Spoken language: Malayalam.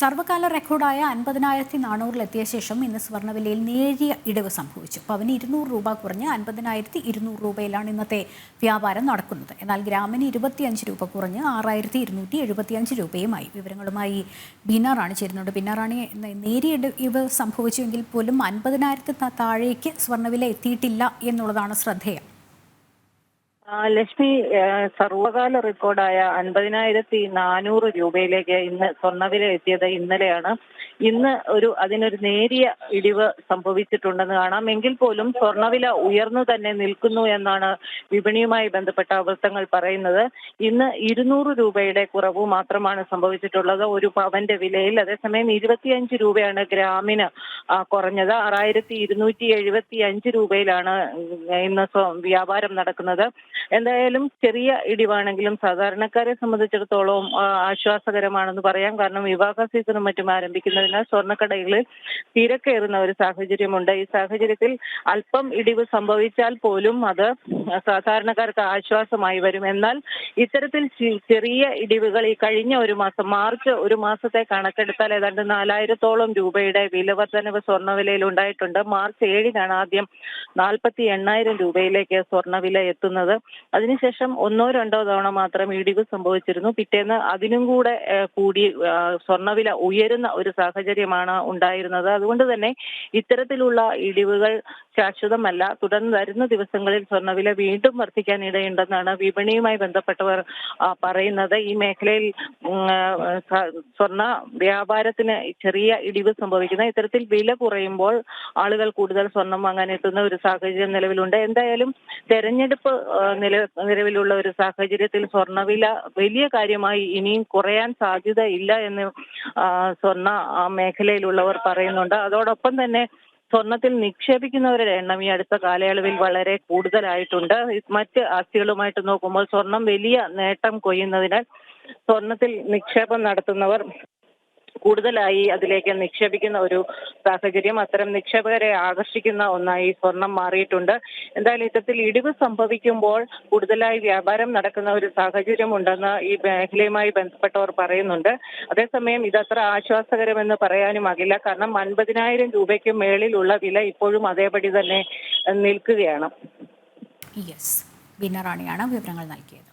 സർവകാല റെക്കോർഡായ അൻപതിനായിരത്തി നാനൂറിലെത്തിയ ശേഷം ഇന്ന് സ്വർണവിലയിൽ നേരിയ ഇടിവ് സംഭവിച്ചു. പവന് ഇരുന്നൂറ് രൂപ കുറഞ്ഞ് അൻപതിനായിരത്തി ഇരുന്നൂറ് രൂപയിലാണ് ഇന്നത്തെ വ്യാപാരം നടക്കുന്നത്. എന്നാൽ ഗ്രാമിന് ഇരുപത്തിയഞ്ച് രൂപ കുറഞ്ഞ് ആറായിരത്തി ഇരുന്നൂറ്റി എഴുപത്തിയഞ്ച് രൂപയുമായി. വിവരങ്ങളുമായി ബിനാറാണ് ചേരുന്നുണ്ട്. ബിനാറാണ് നേരിയ ഇടിവ് സംഭവിച്ചുവെങ്കിൽ പോലും അൻപതിനായിരത്തി താഴേക്ക് സ്വർണവില എത്തിയിട്ടില്ല എന്നുള്ളതാണ് ശ്രദ്ധേയം. ലക്ഷ്മി സർവകാല റെക്കോർഡായ അൻപതിനായിരത്തി നാനൂറ് രൂപയിലേക്ക് ഇന്ന് സ്വർണവില എത്തിയത് ഇന്നലെയാണ്. ഇന്ന് ഒരു അതിനൊരു നേരിയ ഇടിവ് സംഭവിച്ചിട്ടുണ്ടെന്ന് കാണാം. എങ്കിൽ പോലും സ്വർണവില ഉയർന്നു തന്നെ നിൽക്കുന്നു എന്നാണ് വിപണിയുമായി ബന്ധപ്പെട്ട വൃത്തങ്ങൾ പറയുന്നത്. ഇന്ന് ഇരുന്നൂറ് രൂപയുടെ കുറവ് മാത്രമാണ് സംഭവിച്ചിട്ടുള്ളത്. ഒരു പവന്റെ വിലയിൽ. അതേസമയം ഇരുപത്തിയഞ്ച് രൂപയാണ് ഗ്രാമിന് കുറഞ്ഞത് ആറായിരത്തി ഇരുന്നൂറ്റി എഴുപത്തി അഞ്ച് രൂപയിലാണ് ഇന്ന് വ്യാപാരം നടക്കുന്നത്. എന്തായാലും ചെറിയ ഇടിവാണെങ്കിലും സാധാരണക്കാരെ സംബന്ധിച്ചിടത്തോളം ആശ്വാസകരമാണെന്ന് പറയാം. കാരണം വിവാഹ സീസണും മറ്റും ആരംഭിക്കുന്നതിനാൽ സ്വർണക്കടകളിൽ തിരക്കേറുന്ന ഒരു സാഹചര്യമുണ്ട്. ഈ സാഹചര്യത്തിൽ അല്പം ഇടിവ് സംഭവിച്ചാൽ പോലും അത് സാധാരണക്കാർക്ക് ആശ്വാസമായി വരും. എന്നാൽ ഇത്തരത്തിൽ ചെറിയ ഇടിവുകൾ ഈ കഴിഞ്ഞ ഒരു മാസം മാർച്ച് ഒരു മാസത്തെ കണക്കെടുത്താൽ ഏതാണ്ട് നാലായിരത്തോളം രൂപയുടെ വിലവർദ്ധനവ് സ്വർണവിലയിൽ ഉണ്ടായിട്ടുണ്ട്. മാർച്ച് ഏഴിനാണ് ആദ്യം നാൽപ്പത്തി എണ്ണായിരം രൂപയിലേക്ക് സ്വർണവില എത്തുന്നത്. അതിനുശേഷം ഒന്നോ രണ്ടോ തവണ മാത്രം ഇടിവ് സംഭവിച്ചിരുന്നു. പിറ്റേന്ന് അതിനും കൂടെ കൂടി സ്വർണവില ഉയരുന്ന ഒരു സാഹചര്യമാണ് ഉണ്ടായിരുന്നത്. അതുകൊണ്ട് തന്നെ ഇത്തരത്തിലുള്ള ഇടിവുകൾ ശാശ്വതമല്ല. തുടർന്ന് വരുന്ന ദിവസങ്ങളിൽ സ്വർണവില വീണ്ടും വർദ്ധിക്കാൻ ഇടയുണ്ടെന്നാണ് വിപണിയുമായി ബന്ധപ്പെട്ടവർ പറയുന്നത്. ഈ മേഖലയിൽ സ്വർണ വ്യാപാരത്തിന് ചെറിയ ഇടിവ് സംഭവിക്കുന്ന ഇത്തരത്തിൽ വില കുറയുമ്പോൾ ആളുകൾ കൂടുതൽ സ്വർണം വാങ്ങാൻ എത്തുന്ന ഒരു സാഹചര്യം നിലവിലുണ്ട്. എന്തായാലും തെരഞ്ഞെടുപ്പ് നില നിലവിലുള്ള ഒരു സാഹചര്യത്തിൽ സ്വർണവില വലിയ കാര്യമായി ഇനിയും കുറയാൻ സാധ്യത ഇല്ല എന്ന് സ്വർണ മേഖലയിലുള്ളവർ പറയുന്നുണ്ട്. അതോടൊപ്പം തന്നെ സ്വർണത്തിൽ നിക്ഷേപിക്കുന്നവരുടെ എണ്ണം ഈ അടുത്ത കാലയളവിൽ വളരെ കൂടുതലായിട്ടുണ്ട്. മറ്റ് ആസ്തികളുമായിട്ട് നോക്കുമ്പോൾ സ്വർണം വലിയ നേട്ടം കൊയ്യുന്നതിനാൽ സ്വർണത്തിൽ നിക്ഷേപം നടത്തുന്നവർ കൂടുതലായി അതിലേക്ക് നിക്ഷേപിക്കുന്ന ഒരു സാഹചര്യം അത്തരം നിക്ഷേപകരെ ആകർഷിക്കുന്ന ഒന്നായി സ്വർണം മാറിയിട്ടുണ്ട്. എന്തായാലും ഇത്തരത്തിൽ ഇടിവ് സംഭവിക്കുമ്പോൾ കൂടുതലായി വ്യാപാരം നടക്കുന്ന ഒരു സാഹചര്യം ഉണ്ടെന്ന് ഈ മേഖലയുമായി ബന്ധപ്പെട്ടവർ പറയുന്നുണ്ട്. അതേസമയം ഇതത്ര ആശ്വാസകരമെന്ന് പറയാനുമാകില്ല കാരണം അൻപതിനായിരം രൂപയ്ക്ക് മേളിലുള്ള വില ഇപ്പോഴും അതേപടി തന്നെ നിൽക്കുകയാണ്. യെസ് വിവരങ്ങൾ നൽകിയത്.